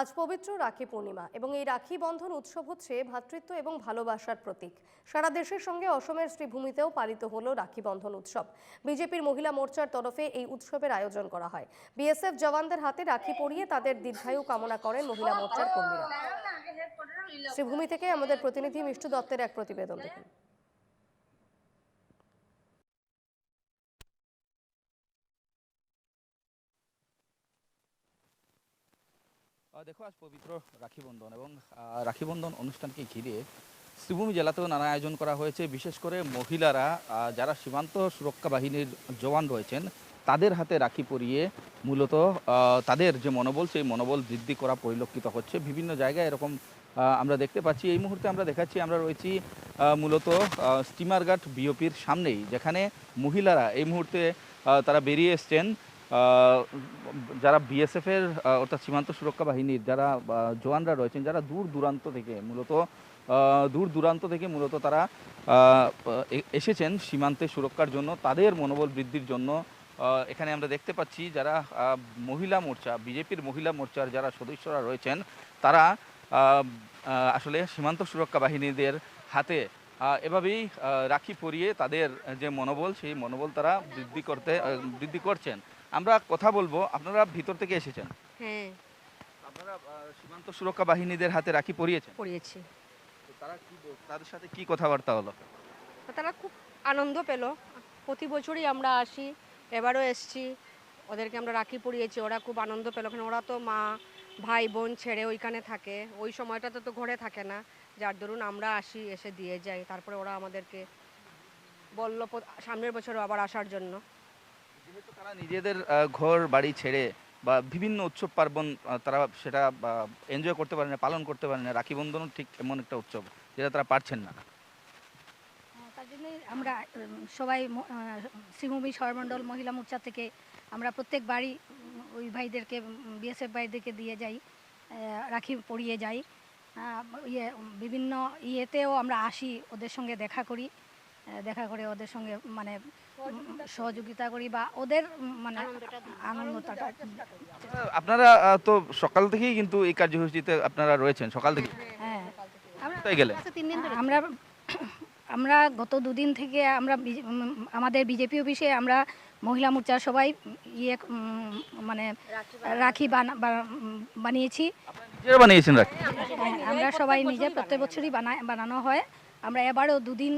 আজ পবিত্র রাখি পূর্ণিমা এবং এই রাখি বন্ধন উৎসব হচ্ছে ভ্রাতৃত্ব এবং ভালোবাসার প্রতীক। সারা দেশের সঙ্গে অসমের শ্রীভূমিতেও পালিত হলো রাখি বন্ধন উৎসব। বিজেপির মহিলা মোর্চার তরফে এই উৎসবের আয়োজন করা হয়। বিএসএফ জওয়ানদের হাতে রাখি পরিয়ে তাদের দীর্ঘায়ু কামনা করেন মহিলা মোর্চার কর্মীরা। শ্রীভূমি থেকে আমাদের প্রতিনিধি মিষ্টু দত্তের এক প্রতিবেদন দেখুন। দেখো, আজ পবিত্র রাখি বন্ধন এবং রাখি বন্ধন অনুষ্ঠানকে ঘিরে শ্রীভূমি জেলাতেও নানা আয়োজন করা হয়েছে। বিশেষ করে মহিলারা যারা সীমান্ত সুরক্ষা বাহিনীর জওয়ান রয়েছেন, তাদের হাতে রাখি পরিয়ে মূলত তাদের যে মনোবল, সেই মনোবল বৃদ্ধি করা পরিলক্ষিত হচ্ছে। বিভিন্ন জায়গায় এরকম আমরা দেখতে পাচ্ছি। এই মুহূর্তে আমরা দেখাচ্ছি, আমরা রয়েছি মূলত স্টিমারঘাট বিওপির সামনেই, যেখানে মহিলারা এই মুহূর্তে তারা বেরিয়ে এসছেন। যারা বিএসএফের অর্থাৎ সীমান্ত সুরক্ষা বাহিনীর যারা জওয়ানরা রয়েছেন, যারা দূর দূরান্ত থেকে মূলত দূর দূরান্ত থেকে মূলত তারা এসেছেন সীমান্তে সুরক্ষার জন্য, তাদের মনোবল বৃদ্ধির জন্য। এখানে আমরা দেখতে পাচ্ছি যারা মহিলা মোর্চা বিজেপির মহিলা মোর্চার যারা সদস্যরা রয়েছেন, তারা আসলে সীমান্ত সুরক্ষা বাহিনীদের হাতে এভাবেই রাখি পরিয়ে তাদের যে মনোবল, সেই মনোবল তারা বৃদ্ধি করতে বৃদ্ধি করছেন। আমরা কথা বলব আপনারা ভিতর থেকে এসেছেন। হ্যাঁ। আপনারা সীমান্ত সুরক্ষা বাহিনীদের হাতে রাখি পরিয়েছেন? পড়িয়েছি তারা কি তাদের সাথে কি কথাবার্তা হলো? তারা খুব আনন্দ পেল। প্রতি বছরই আমরা আসি এবারও এসছি। ওদেরকে আমরা রাখি পরিয়েছি ওরা খুব আনন্দ পেল। কারণ ওরা তো মা ভাই বোন ছেড়ে ওইখানে থাকে। ওই সময়টাতে তো ঘরে থাকে না। যার দরুন আমরা আসি এসে দিয়ে যাই। তারপরে ওরা আমাদেরকে বলল সামনের বছর আবার আসার জন্য। যেহেতু তারা নিজেদের ঘর বাড়ি ছেড়ে বা বিভিন্ন উৎসব পার্বণ তারা সেটা এনজয় করতে পারে না পালন করতে পারে না। রাখি বন্ধনও ঠিক এমন একটা উৎসব যেটা তারা পারছেন না। হ্যাঁ, তার জন্য আমরা সবাই শ্রীভূমি সরমণ্ডল মহিলা মোর্চা থেকে আমরা প্রত্যেক বাড়ি ওই ভাইদেরকে বিএসএফ ভাইদেরকে দিয়ে যাই রাখি পরিয়ে যাই। ইয়ে বিভিন্ন ইয়েতেও আমরা আসি ওদের সঙ্গে দেখা করি দেখা করে ওদের সঙ্গে মানে সহযোগিতা করি। বা ওদের মানে আনন্দটা আপনারা- তো সকাল থেকেই কিন্তু এই কার্যসূচিতে আপনারা রয়েছেন সকাল থেকে? হ্যাঁ। আমরা আমরা আমরা গত দুদিন থেকে আমরা আমাদের বিজেপি অফিসে আমরা মহিলা মোর্চার সবাই ইয়ে মানে রাখি বানা- বানিয়েছি। বানিয়েছেন রাখি? হ্যাঁ, আমরা সবাই নিজে প্রত্যেক বছরই বানায় বানানো হয়। আমরা এবারও দুদিন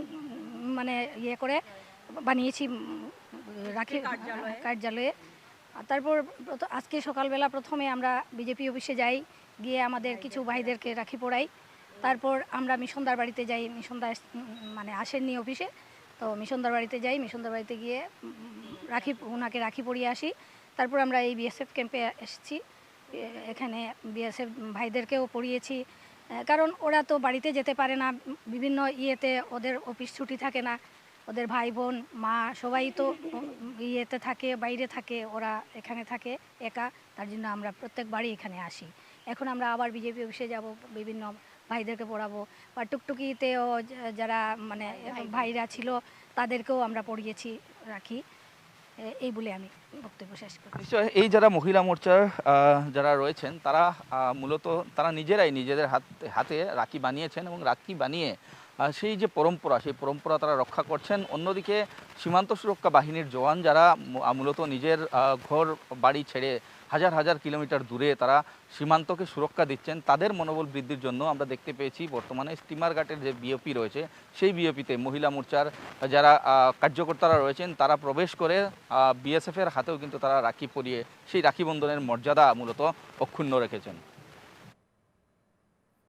মানে ইয়ে করে বানিয়েছি রাখি কার্যালয়ে? আর তারপর আজকে সকালবেলা প্রথমে আমরা বিজেপি অফিসে যাই গিয়ে আমাদের কিছু ভাইদেরকে রাখি পড়াই। তারপর আমরা মিশনদার বাড়িতে যাই মিশনদার মানে আসেননি অফিসে। তো মিশনদার বাড়িতে যাই মিশনদার বাড়িতে গিয়ে রাখি ওনাকে রাখি পরিয়ে আসি। তারপর আমরা এই বিএসএফ ক্যাম্পে এসেছি। এখানে বিএসএফ ভাইদেরকেও পড়িয়েছি। কারণ ওরা তো বাড়িতে যেতে পারে না। বিভিন্ন ইয়েতে ওদের অফিস ছুটি থাকে না। ওদের ভাই বোন, মা সবাই তো ইয়েতে থাকে, বাইরে থাকে, ওরা এখানে থাকে, একা। তার জন্য আমরা প্রত্যেক বাড়ি এখানে আসি। এখন আমরা আবার বিজেপি অফিসে যাব, বিভিন্ন ভাইদেরকে পড়াবো। বা টুকটুকিতেও যারা মানে ভাইরা ছিল, তাদেরকেও আমরা পড়িয়েছি, রাখি। এই বলে আমি বক্তব্য শেষ করি। এই যারা মহিলা মোর্চার যারা রয়েছেন, তারা মূলত, তারা নিজেরাই নিজেদের হাত, হাতে রাখি বানিয়েছেন এবং রাখি বানিয়ে সেই যে পরম্পরা, সেই পরম্পরা তারা রক্ষা করছেন। অন্যদিকে সীমান্ত সুরক্ষা বাহিনীর জওয়ান যারা মূলত নিজের ঘর, বাড়ি ছেড়ে হাজার হাজার কিলোমিটার দূরে তারা সীমান্তকে সুরক্ষা দিচ্ছেন, তাদের মনোবল বৃদ্ধির জন্য আমরা দেখতে পেয়েছি বর্তমানে স্টিমার ঘাটের যে বিওপি রয়েছে, সেই বিওপিতে মহিলা মোর্চার যারা কার্যকর্তারা রয়েছেন, তারা প্রবেশ করে বিএসএফের হাতেও কিন্তু তারা রাখি পরিয়ে, সেই রাখি বন্ধনের মর্যাদা মূলত অক্ষুণ্ণ রেখেছেন।